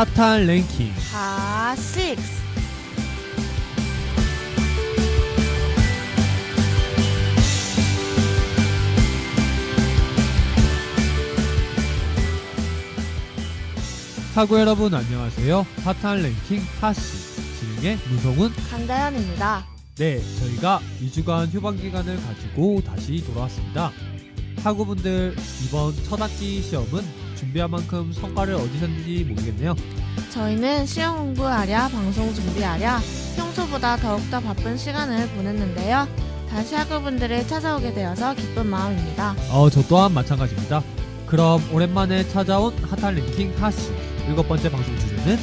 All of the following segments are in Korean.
핫한 랭킹. 다 6. 타구 여러분 안녕하세요. 핫한 랭킹 핫시 진행의 문성훈. 강다현입니다. 네 저희가 2주간 휴방 기간을 가지고 다시 돌아왔습니다. 타구분들 이번 첫 학기 시험은 준비한 만큼 성과를 얻으셨는지 모르겠네요 저희는 시험 공부하랴 방송 준비하랴 평소보다 더욱더 바쁜 시간을 보냈는데요. 다시 학우분들을 찾아오게 되어서 기쁜 마음입니다. 어, 저 또한 마찬가지입니다 그럼 오랜만에 찾아온 핫한 랭킹 핫시 일곱 번째 방송 주제는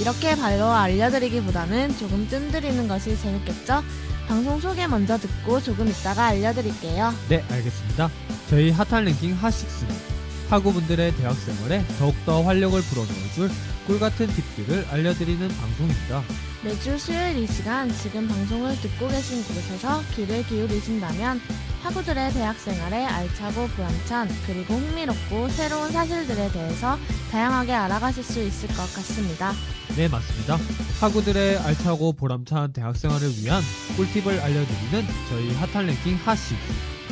이렇게 바로 알려드리기보다는 조금 뜸들이는 것이 재밌겠죠? 방송 소개 먼저 듣고 조금 있다가 알려드릴게요. 네, 알겠습니다. 저희 핫한 랭킹 핫식스는 학우분들의 대학 생활에 더욱더 활력을 불어넣어줄 꿀같은 팁들을 알려드리는 방송입니다. 매주 수요일 이 시간 지금 방송을 듣고 계신 곳에서 귀를 기울이신다면 학우들의 대학 생활에 알차고 보람찬 그리고 흥미롭고 새로운 사실들에 대해서 다양하게 알아가실 수 있을 것 같습니다. 네, 맞습니다. 학우들의 알차고 보람찬 대학 생활을 위한 꿀팁을 알려드리는 저희 핫한 랭킹 핫식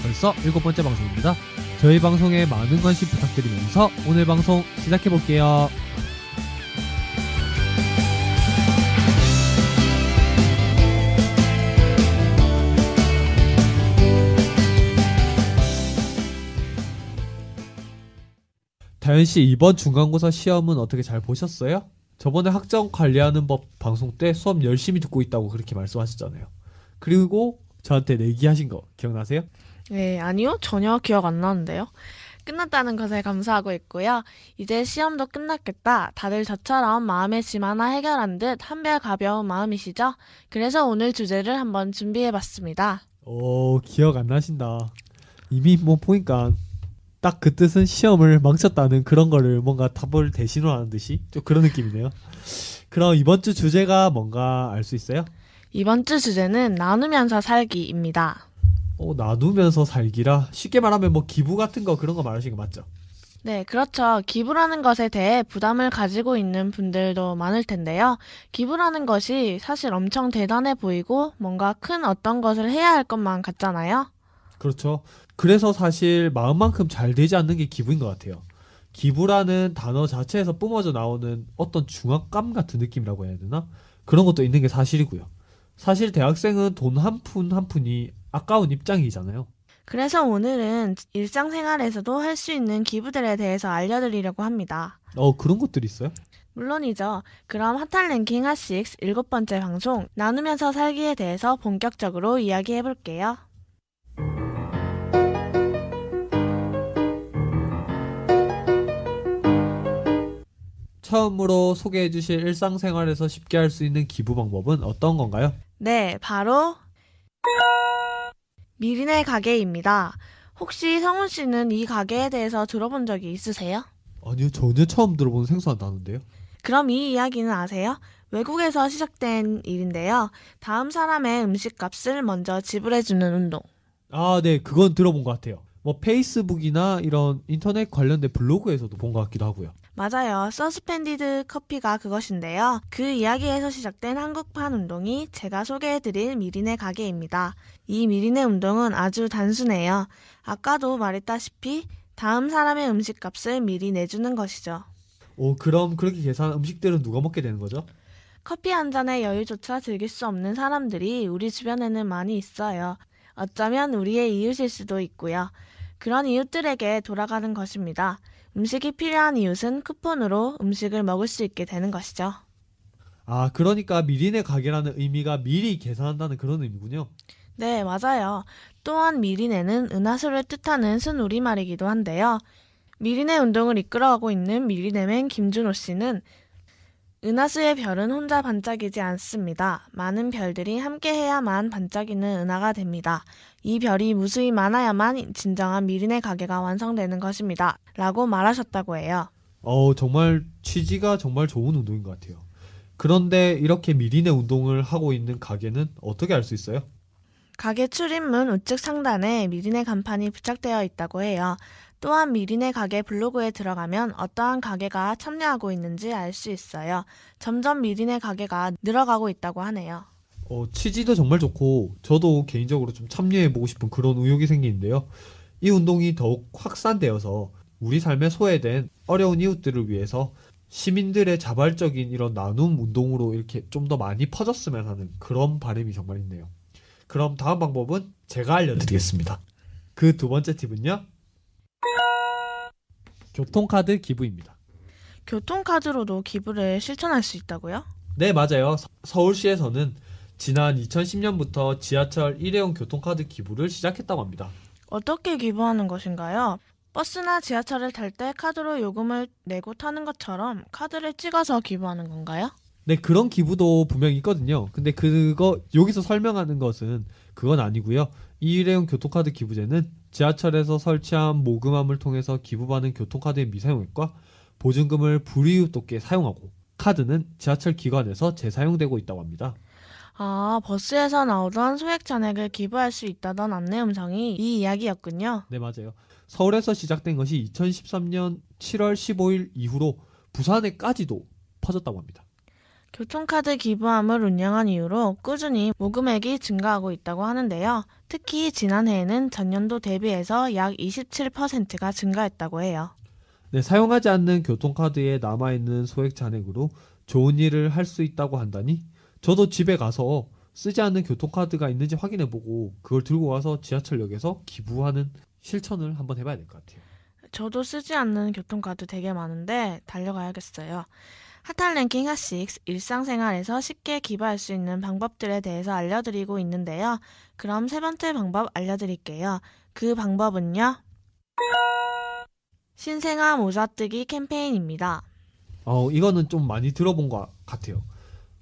벌써 일곱 번째 방송입니다. 저희 방송에 많은 관심 부탁드리면서 오늘 방송 시작해 볼게요. 다현 씨 이번 중간고사 시험은 어떻게 잘 보셨어요? 저번에 학점 관리하는 법 방송 때 수업 열심히 듣고 있다고 그렇게 말씀하셨잖아요. 그리고 저한테 내기하신 거 기억나세요? 네, 아니요. 전혀 기억 안 나는데요. 끝났다는 것에 감사하고 있고요. 이제 시험도 끝났겠다. 다들 저처럼 마음의 짐 하나 해결한 듯 한별 가벼운 마음이시죠? 그래서 오늘 주제를 한번 준비해 봤습니다. 오 기억 안 나신다. 이미 뭐 보니까 딱 그 뜻은 시험을 망쳤다는 그런 거를 뭔가 답을 대신으로 하는 듯이 좀 그런 느낌이네요. 그럼 이번 주 주제가 뭔가 알 수 있어요? 이번 주 주제는 나누면서 살기입니다. 어, 나누면서 살기라 쉽게 말하면 뭐 기부 같은 거 그런 거 말하시는 거 맞죠? 네, 그렇죠. 기부라는 것에 대해 부담을 가지고 있는 분들도 많을 텐데요. 기부라는 것이 사실 엄청 대단해 보이고 뭔가 큰 어떤 것을 해야 할 것만 같잖아요. 그렇죠. 그래서 사실 마음만큼 잘 되지 않는 게 기부인 것 같아요. 기부라는 단어 자체에서 뿜어져 나오는 어떤 중압감 같은 느낌이라고 해야 되나? 그런 것도 있는 게 사실이고요. 사실 대학생은 돈 한 푼 한 푼이 아까운 입장이잖아요. 그래서 오늘은 일상생활에서도 할 수 있는 기부들에 대해서 알려드리려고 합니다. 어, 그런 것들이 있어요? 물론이죠. 그럼 핫한 랭킹 핫식스 일곱 번째 방송 나누면서 살기에 대해서 본격적으로 이야기해 볼게요. 처음으로 소개해 주실 일상생활에서 쉽게 할 수 있는 기부 방법은 어떤 건가요? 네, 바로 미리네 가게입니다. 혹시 성훈 씨는 이 가게에 대해서 들어본 적이 있으세요? 아니요, 전혀 처음 들어본 생소한 단어인데요. 그럼 이 이야기는 아세요? 외국에서 시작된 일인데요. 다음 사람의 음식값을 먼저 지불해주는 운동. 아, 네, 그건 들어본 것 같아요. 뭐 페이스북이나 이런 인터넷 관련된 블로그에서도 본 것 같기도 하고요. 맞아요. 서스펜디드 커피가 그것인데요. 그 이야기에서 시작된 한국판 운동이 제가 소개해드릴 미리네 가게입니다. 이 미리네 운동은 아주 단순해요. 아까도 말했다시피 다음 사람의 음식값을 미리 내주는 것이죠. 오, 그럼 그렇게 계산한 음식들은 누가 먹게 되는 거죠? 커피 한 잔의 여유조차 즐길 수 없는 사람들이 우리 주변에는 많이 있어요. 어쩌면 우리의 이웃일 수도 있고요. 그런 이웃들에게 돌아가는 것입니다. 음식이 필요한 이웃은 쿠폰으로 음식을 먹을 수 있게 되는 것이죠. 아, 그러니까 미리네 가게라는 의미가 미리 계산한다는 그런 의미군요. 네, 맞아요. 또한 미리네는 은하수를 뜻하는 순우리말이기도 한데요. 미리네 운동을 이끌어가고 있는 미리네맨 김준호 씨는 은하수의 별은 혼자 반짝이지 않습니다. 많은 별들이 함께해야만 반짝이는 은하가 됩니다. 이 별이 무수히 많아야만 진정한 미리네 가게가 완성되는 것입니다. 라고 말하셨다고 해요. 어, 정말 취지가 정말 좋은 운동인 것 같아요. 그런데 이렇게 미리네 운동을 하고 있는 가게는 어떻게 알 수 있어요? 가게 출입문 우측 상단에 미리네 간판이 부착되어 있다고 해요. 또한 미리네 가게 블로그에 들어가면 어떠한 가게가 참여하고 있는지 알 수 있어요. 점점 미리네 가게가 늘어가고 있다고 하네요. 어, 취지도 정말 좋고 저도 개인적으로 좀 참여해보고 싶은 그런 의욕이 생기는데요. 이 운동이 더욱 확산되어서 우리 삶에 소외된 어려운 이웃들을 위해서 시민들의 자발적인 이런 나눔 운동으로 이렇게 좀 더 많이 퍼졌으면 하는 그런 바람이 정말 있네요. 그럼 다음 방법은 제가 알려드리겠습니다. 그 두 번째 팁은요. 교통카드 기부입니다. 교통카드로도 기부를 실천할 수 있다고요? 네, 맞아요. 서- 서울시에서는 지난 2010년부터 지하철 일회용 교통카드 기부를 시작했다고 합니다. 어떻게 기부하는 것인가요? 버스나 지하철을 탈 때 카드로 요금을 내고 타는 것처럼 카드를 찍어서 기부하는 건가요? 네, 그런 기부도 분명히 있거든요. 근데 그거 여기서 설명하는 것은 그건 아니고요. 이 일회용 교통카드 기부제는 지하철에서 설치한 모금함을 통해서 기부받은 교통카드의 미사용액과 보증금을 불이웃 돕게 사용하고 카드는 지하철 기관에서 재사용되고 있다고 합니다. 아, 버스에서 나오던 소액 잔액을 기부할 수 있다던 안내 음성이 이 이야기였군요. 네, 맞아요. 서울에서 시작된 것이 2013년 7월 15일 이후로 부산에까지도 퍼졌다고 합니다. 교통카드 기부함을 운영한 이후로 꾸준히 모금액이 증가하고 있다고 하는데요. 특히 지난해에는 전년도 대비해서 약 27%가 증가했다고 해요. 네, 사용하지 않는 교통카드에 남아있는 소액 잔액으로 좋은 일을 할 수 있다고 한다니 저도 집에 가서 쓰지 않는 교통카드가 있는지 확인해보고 그걸 들고 와서 지하철역에서 기부하는 실천을 한번 해봐야 될 것 같아요. 저도 쓰지 않는 교통카드 되게 많은데 달려가야겠어요. 핫한 랭킹 핫6 일상생활에서 쉽게 기부할 수 있는 방법들에 대해서 알려드리고 있는데요. 그럼 세 번째 방법 알려드릴게요. 그 방법은요. 신생아 모자뜨기 캠페인입니다. 어, 이거는 좀 많이 들어본 것 같아요.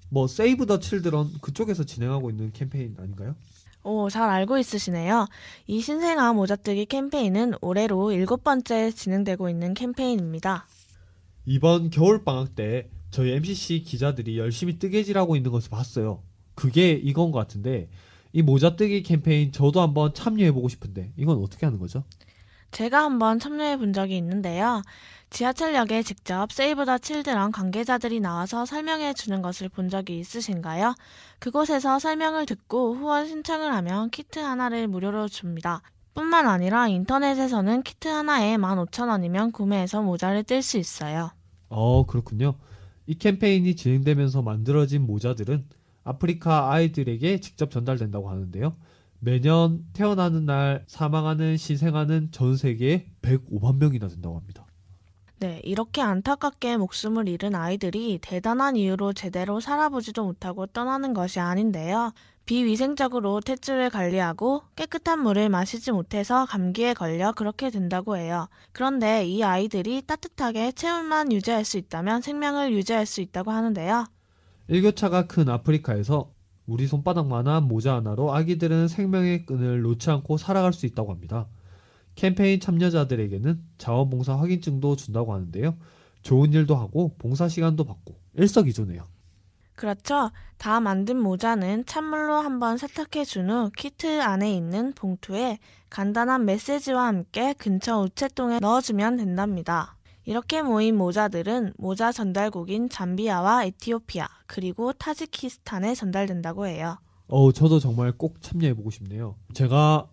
뭐 세이브 더 칠드런 그쪽에서 진행하고 있는 캠페인 아닌가요? 오, 잘 알고 있으시네요. 이 신생아 모자뜨기 캠페인은 올해로 일곱 번째 진행되고 있는 캠페인입니다. 이번 겨울 방학 때 저희 MCC 기자들이 열심히 뜨개질하고 있는 것을 봤어요. 그게 이건 것 같은데 이 모자 뜨기 캠페인 저도 한번 참여해 보고 싶은데 이건 어떻게 하는 거죠? 제가 한번 참여해 본 적이 있는데요. 지하철역에 직접 세이브 더 칠드런 관계자들이 나와서 설명해 주는 것을 본 적이 있으신가요? 그곳에서 설명을 듣고 후원 신청을 하면 키트 하나를 무료로 줍니다. 뿐만 아니라 인터넷에서는 키트 하나에 15,000원이면 구매해서 모자를 뜰 수 있어요. 어, 그렇군요. 이 캠페인이 진행되면서 만들어진 모자들은 아프리카 아이들에게 직접 전달된다고 하는데요. 매년 태어나는 날 사망하는 신생아는 전 세계에 105만 명이나 된다고 합니다. 네, 이렇게 안타깝게 목숨을 잃은 아이들이 대단한 이유로 제대로 살아보지도 못하고 떠나는 것이 아닌데요. 비위생적으로 탯줄을 관리하고 깨끗한 물을 마시지 못해서 감기에 걸려 그렇게 된다고 해요. 그런데 이 아이들이 따뜻하게 체온만 유지할 수 있다면 생명을 유지할 수 있다고 하는데요. 일교차가 큰 아프리카에서 우리 손바닥만한 모자 하나로 아기들은 생명의 끈을 놓지 않고 살아갈 수 있다고 합니다. 캠페인 참여자들에게는 자원봉사 확인증도 준다고 하는데요. 좋은 일도 하고 봉사 시간도 받고 일석이조네요. 그렇죠. 다 만든 모자는 찬물로 한번 세탁해 준 후 키트 안에 있는 봉투에 간단한 메시지와 함께 근처 우체통에 넣어주면 된답니다. 이렇게 모인 모자들은 모자 전달국인 잠비아와 에티오피아 그리고 타지키스탄에 전달된다고 해요. 어, 저도 정말 꼭 참여해보고 싶네요. 제가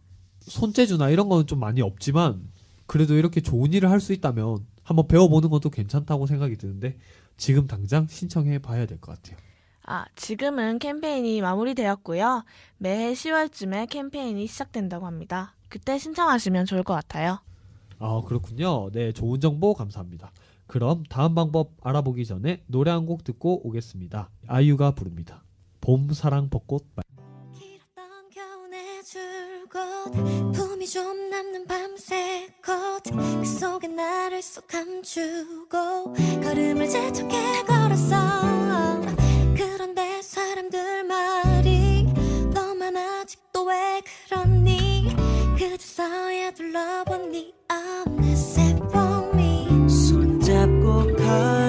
손재주나 이런 거는 좀 많이 없지만 그래도 이렇게 좋은 일을 할 수 있다면 한번 배워보는 것도 괜찮다고 생각이 드는데 지금 당장 신청해 봐야 될 것 같아요. 아, 지금은 캠페인이 마무리되었고요. 매해 10월쯤에 캠페인이 시작된다고 합니다. 그때 신청하시면 좋을 것 같아요. 아, 그렇군요. 네, 좋은 정보 감사합니다. 그럼 다음 방법 알아보기 전에 노래 한 곡 듣고 오겠습니다. 아이유가 부릅니다. 봄, 사랑, 벚꽃, 말. 품이 좀 남는 밤새 꽃그 속에 나를 쏙 감추고 걸음을 재촉해 걸었어. 그런데 사람들 말이 너만 아직도 왜 그러니? 그제서야 둘러보니 어느새 봄이 손잡고 걸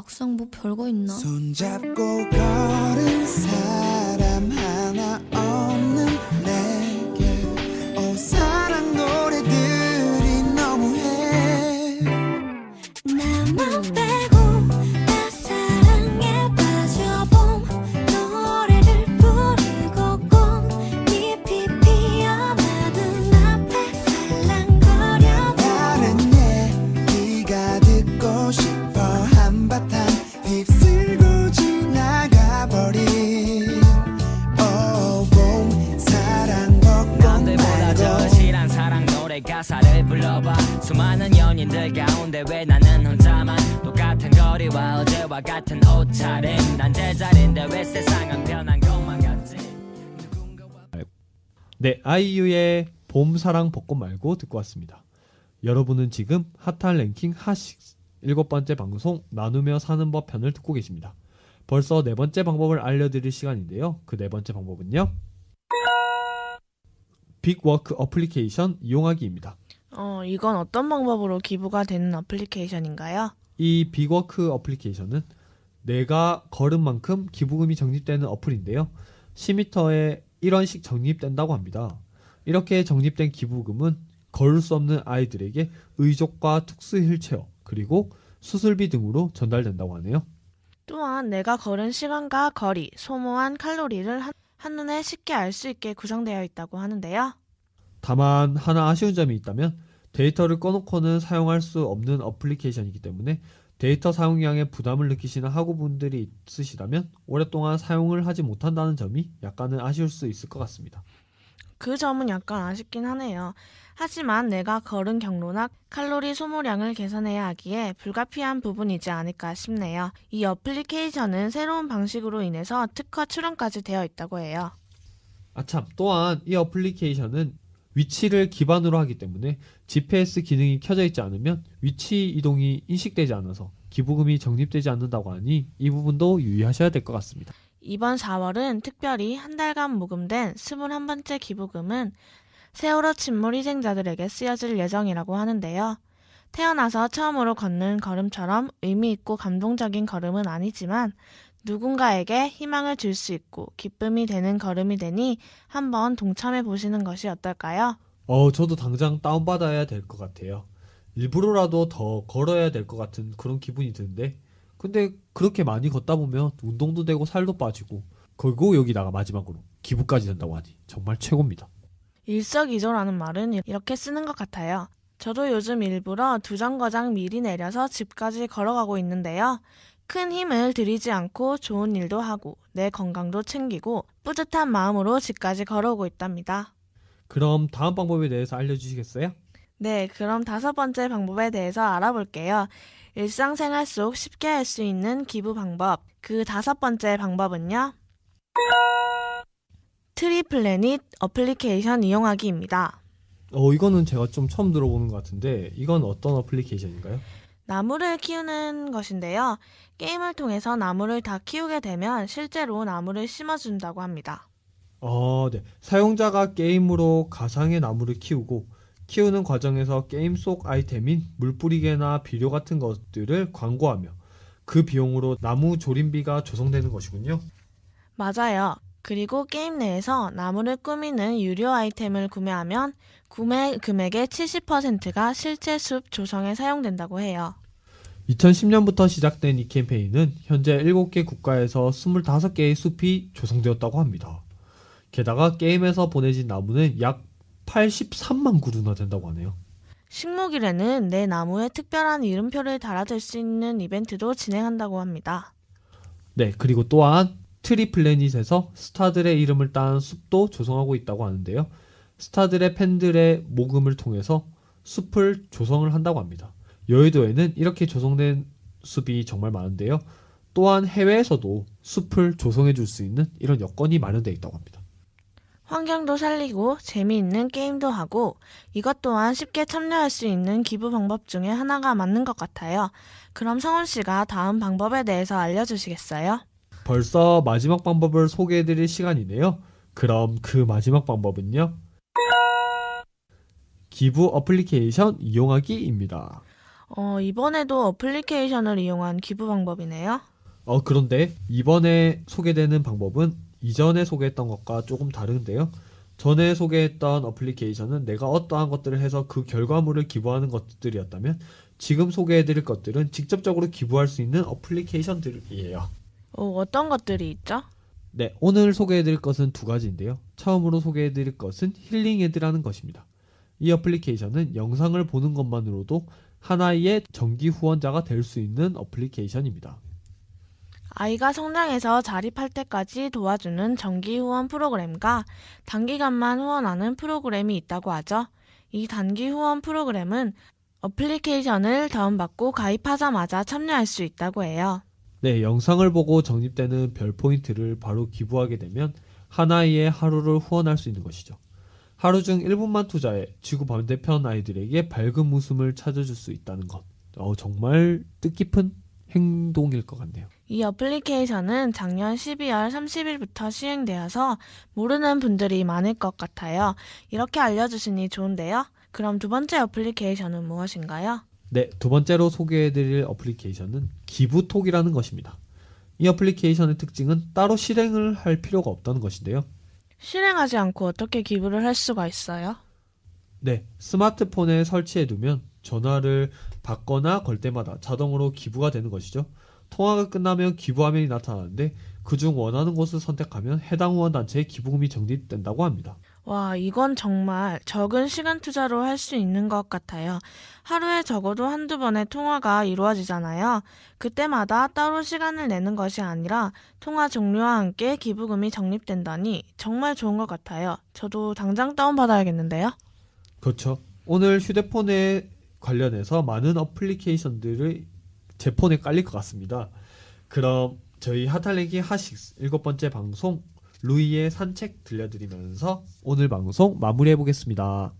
막상 뭐 별거 있나? 손잡고 걸은 사람 연인들 가운데 왜 나는 혼자만 똑같은 거리와 어제와 같은 옷차림 난 제자리인데 왜 세상은 변한 것만 같지 네, 아이유의 봄 사랑 벚꽃 말고 듣고 왔습니다. 여러분은 지금 핫한 랭킹 핫식 일곱 번째 방송 나누며 사는 법 편을 듣고 계십니다. 벌써 네 번째 방법을 알려드릴 시간인데요. 그 네 번째 방법은요. 빅워크 어플리케이션 이용하기입니다. 어, 이건 어떤 방법으로 기부가 되는 어플리케이션인가요? 이 빅워크 어플리케이션은 내가 걸은 만큼 기부금이 적립되는 어플인데요. 10m에 1원씩 적립된다고 합니다. 이렇게 적립된 기부금은 걸을 수 없는 아이들에게 의족과 특수 휠체어 그리고 수술비 등으로 전달된다고 하네요. 또한 내가 걸은 시간과 거리, 소모한 칼로리를 한, 한눈에 쉽게 알 수 있게 구성되어 있다고 하는데요. 다만 하나 아쉬운 점이 있다면 데이터를 꺼놓고는 사용할 수 없는 어플리케이션이기 때문에 데이터 사용량에 부담을 느끼시는 학우분들이 있으시다면 오랫동안 사용을 하지 못한다는 점이 약간은 아쉬울 수 있을 것 같습니다. 그 점은 약간 아쉽긴 하네요. 하지만 내가 걸은 경로나 칼로리 소모량을 계산해야 하기에 불가피한 부분이지 않을까 싶네요. 이 어플리케이션은 새로운 방식으로 인해서 특허 출원까지 되어 있다고 해요. 아참 또한 이 어플리케이션은 위치를 기반으로 하기 때문에 GPS 기능이 켜져 있지 않으면 위치 이동이 인식되지 않아서 기부금이 적립되지 않는다고 하니 이 부분도 유의하셔야 될 것 같습니다. 이번 4월은 특별히 한 달간 모금된 21번째 기부금은 세월호 침몰 희생자들에게 쓰여질 예정이라고 하는데요. 태어나서 처음으로 걷는 걸음처럼 의미 있고 감동적인 걸음은 아니지만 누군가에게 희망을 줄 수 있고 기쁨이 되는 걸음이 되니 한번 동참해 보시는 것이 어떨까요? 어, 저도 당장 다운받아야 될 것 같아요. 일부러라도 더 걸어야 될 것 같은 그런 기분이 드는데, 근데 그렇게 많이 걷다 보면 운동도 되고 살도 빠지고, 그리고 여기다가 마지막으로 기부까지 된다고 하니 정말 최고입니다. 일석이조라는 말은 이렇게 쓰는 것 같아요. 저도 요즘 일부러 두 정거장 미리 내려서 집까지 걸어가고 있는데요. 큰 힘을 들이지 않고 좋은 일도 하고 내 건강도 챙기고 뿌듯한 마음으로 집까지 걸어오고 있답니다. 그럼 다음 방법에 대해서 알려주시겠어요? 네, 그럼 다섯 번째 방법에 대해서 알아볼게요. 일상생활 속 쉽게 할 수 있는 기부 방법. 그 다섯 번째 방법은요. 트리플래닛 어플리케이션 이용하기입니다. 어, 이거는 제가 좀 처음 들어보는 것 같은데, 이건 어떤 어플리케이션인가요? 나무를 키우는 것인데요. 게임을 통해서 나무를 다 키우게 되면 실제로 나무를 심어준다고 합니다. 어, 네. 사용자가 게임으로 가상의 나무를 키우고, 키우는 과정에서 게임 속 아이템인 물뿌리개나 비료 같은 것들을 광고하며, 그 비용으로 나무 조림비가 조성되는 것이군요. 맞아요. 그리고 게임 내에서 나무를 꾸미는 유료 아이템을 구매하면 구매 금액의 70%가 실제 숲 조성에 사용된다고 해요. 2010년부터 시작된 이 캠페인은 현재 7개 국가에서 25개의 숲이 조성되었다고 합니다. 게다가 게임에서 보내진 나무는 약 83만 그루나 된다고 하네요. 식목일에는 내 나무에 특별한 이름표를 달아줄 수 있는 이벤트도 진행한다고 합니다. 네, 그리고 또한 트리 플래닛에서 스타들의 이름을 딴 숲도 조성하고 있다고 하는데요. 스타들의 팬들의 모금을 통해서 숲을 조성을 한다고 합니다. 여의도에는 이렇게 조성된 숲이 정말 많은데요. 또한 해외에서도 숲을 조성해 줄 수 있는 이런 여건이 마련되어 있다고 합니다. 환경도 살리고 재미있는 게임도 하고 이것 또한 쉽게 참여할 수 있는 기부 방법 중에 하나가 맞는 것 같아요. 그럼 성훈 씨가 다음 방법에 대해서 알려주시겠어요? 벌써 마지막 방법을 소개해 드릴 시간이네요. 그럼 그 마지막 방법은요? 기부 어플리케이션 이용하기입니다. 어, 이번에도 어플리케이션을 이용한 기부 방법이네요. 어, 그런데 이번에 소개되는 방법은 이전에 소개했던 것과 조금 다른데요. 전에 소개했던 어플리케이션은 내가 어떠한 것들을 해서 그 결과물을 기부하는 것들이었다면 지금 소개해드릴 것들은 직접적으로 기부할 수 있는 어플리케이션들이에요. 어, 어떤 것들이 있죠? 네, 오늘 소개해드릴 것은 두 가지인데요. 처음으로 소개해드릴 것은 힐링헤드라는 것입니다. 이 어플리케이션은 영상을 보는 것만으로도 하나의 정기 후원자가 될 수 있는 어플리케이션입니다. 아이가 성장해서 자립할 때까지 도와주는 정기 후원 프로그램과 단기간만 후원하는 프로그램이 있다고 하죠. 이 단기 후원 프로그램은 어플리케이션을 다운받고 가입하자마자 참여할 수 있다고 해요. 네, 영상을 보고 적립되는 별 포인트를 바로 기부하게 되면 하나의 하루를 후원할 수 있는 것이죠. 하루 중 1분만 투자해 지구 반대편 아이들에게 밝은 웃음을 찾아줄 수 있다는 것. 어, 정말 뜻깊은 행동일 것 같네요. 이 어플리케이션은 작년 12월 30일부터 시행되어서 모르는 분들이 많을 것 같아요. 이렇게 알려주시니 좋은데요. 그럼 두 번째 어플리케이션은 무엇인가요? 네, 두 번째로 소개해드릴 어플리케이션은 기부톡이라는 것입니다. 이 어플리케이션의 특징은 따로 실행을 할 필요가 없다는 것인데요. 실행하지 않고 어떻게 기부를 할 수가 있어요? 네, 스마트폰에 설치해두면 전화를 받거나 걸 때마다 자동으로 기부가 되는 것이죠. 통화가 끝나면 기부 화면이 나타나는데 그중 원하는 곳을 선택하면 해당 후원 단체에 기부금이 적립된다고 합니다. 와, 이건 정말 적은 시간 투자로 할 수 있는 것 같아요. 하루에 적어도 한두 번의 통화가 이루어지잖아요. 그때마다 따로 시간을 내는 것이 아니라 통화 종료와 함께 기부금이 적립된다니 정말 좋은 것 같아요. 저도 당장 다운받아야겠는데요. 그렇죠. 오늘 휴대폰에 관련해서 많은 어플리케이션들을 제 폰에 깔릴 것 같습니다. 그럼 저희 하탈레기 하식스 일곱 번째 방송 루이의 산책 들려드리면서 오늘 방송 마무리해 보겠습니다.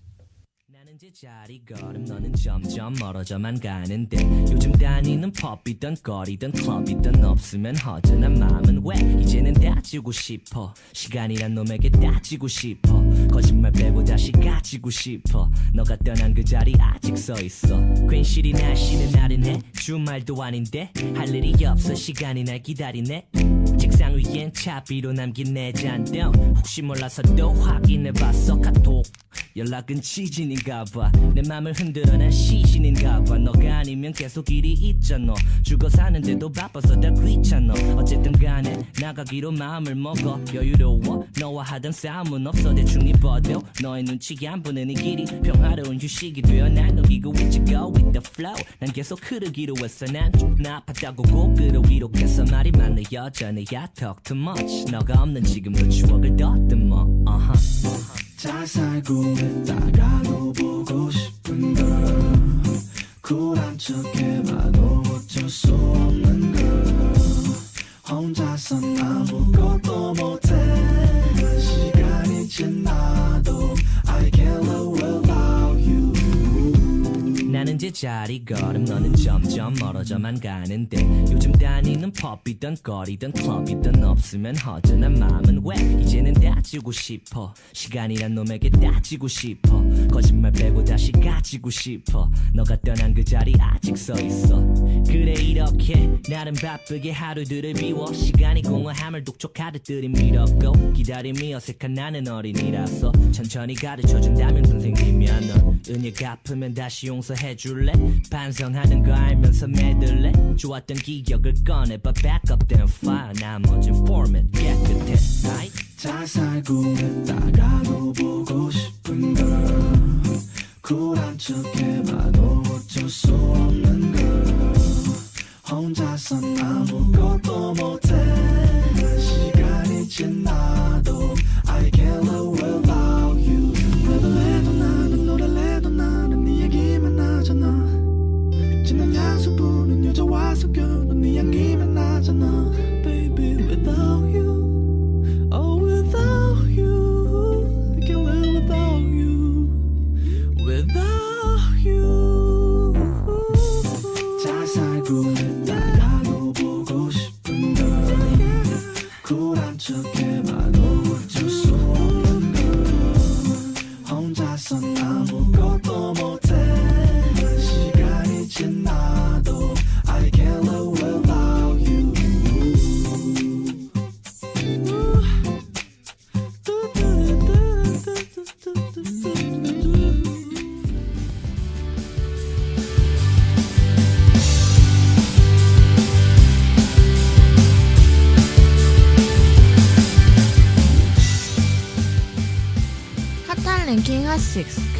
제자리 걸음 너는 점점 멀어져만 가는데. 요즘 다니는 펍이든 거리든 클럽이든 없으면 허전한 마음은 왜? 이제는 따지고 싶어. 시간이란 놈에게 따지고 싶어 거짓말 빼고 다시 가지고 싶어. 너가 떠난 그 자리 아직 서 있어. 괜시리 날씨는 나른해 주말도 아닌데 할 일이 없어. 시간이 날 기다리네. 책상 위엔 차비로 남긴 내 잔병 혹시 몰라서 또 확인해봤어. 카톡 연락은 지진인가 봐. 내 맘을 흔들어 난 시신인가 봐. 너가 아니면 계속 일이 있잖아. 죽어 사는데도 바빠서 다 귀찮아. 어쨌든 간에 나가기로 마음을 먹어. 여유로워. 너와 하던 싸움은 없어. 대충 입어도 너의 눈치가 안 보는 이 길이 평화로운 휴식이 되어 날 녹이고 있지. Go with the flow. 난 계속 흐르기로 했어. 난 나빴다고 꼭 끌어위로했어. 말이 많네 여전히 talk too much. 너가 없는 지금도 추억을 더듬어. Uh-huh. 잘 살고 있다가도 보고 싶은 걸. 쿨한 척해봐도 어쩔 수 없는 걸. 혼자선 아무것도 못해 제자리 걸음 너는 점점 멀어져만 가는데 요즘 다니는 펍이든 거리든 클럽이든 없으면 허전한 마음은 왜? 이제는 따지고 싶어. 시간이란 놈에게 따지고 싶어 거짓말 빼고 다시 가지고 싶어. 너가 떠난 그 자리 아직 서 있어. 그래 이렇게 나름 바쁘게 하루들을 비워. 시간이 공허함을 독촉하듯 들이밀었고 기다림이 어색한 나는 어린이라서 천천히 가르쳐준다면 선생님이야 너 은혜 갚으면 다시 용서해줄래? 반성하는 거 알면서 med을래? 좋았던 기억을 꺼내봐 back up then file 나머진 format 깨끗해? 잘 살고 있다가도 보고 싶은 걸 쿨한 척해봐 도 어쩔 수 없는 걸. 혼자선 아무것도 못해. 시간이 지나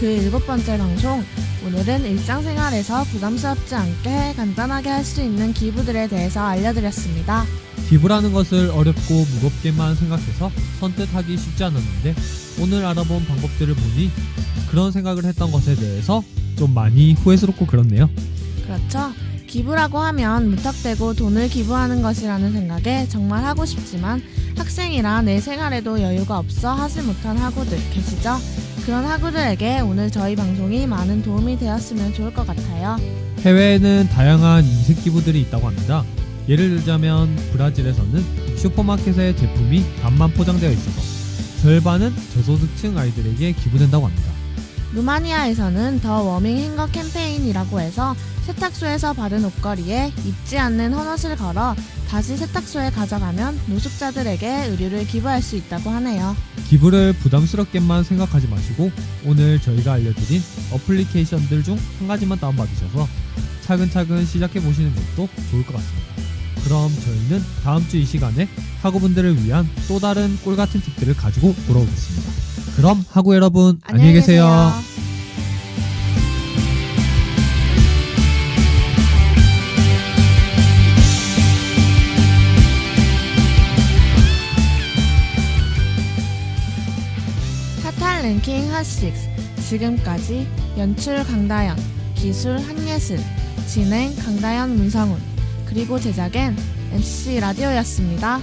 그 일곱 번째 방송 오늘은 일상생활에서 부담스럽지 않게 간단하게 할 수 있는 기부들에 대해서 알려드렸습니다. 기부라는 것을 어렵고 무겁게만 생각해서 선뜻하기 쉽지 않았는데 오늘 알아본 방법들을 보니 그런 생각을 했던 것에 대해서 좀 많이 후회스럽고 그렇네요. 그렇죠. 기부라고 하면 무턱대고 돈을 기부하는 것이라는 생각에 정말 하고 싶지만 학생이라 내 생활에도 여유가 없어 하지 못한 학우들 계시죠? 그런 학우들에게 오늘 저희 방송이 많은 도움이 되었으면 좋을 것 같아요. 해외에는 다양한 이색 기부들이 있다고 합니다. 예를 들자면 브라질에서는 슈퍼마켓에 제품이 반만 포장되어 있어서 절반은 저소득층 아이들에게 기부된다고 합니다. 루마니아에서는 더 워밍 행거 캠페인이라고 해서 세탁소에서 받은 옷걸이에 입지 않는 헌옷을 걸어 다시 세탁소에 가져가면 노숙자들에게 의류를 기부할 수 있다고 하네요. 기부를 부담스럽게만 생각하지 마시고 오늘 저희가 알려드린 어플리케이션들 중 한 가지만 다운받으셔서 차근차근 시작해 보시는 것도 좋을 것 같습니다. 그럼 저희는 다음 주 이 시간에 학우분들을 위한 또 다른 꿀 같은 팁들을 가지고 돌아오겠습니다. 그럼 학우 여러분 안녕히 계세요. 핫할 랭킹 핫6 지금까지 연출 강다연 기술 한예슬 진행 강다연 문성훈 그리고 제작엔 MC 라디오였습니다.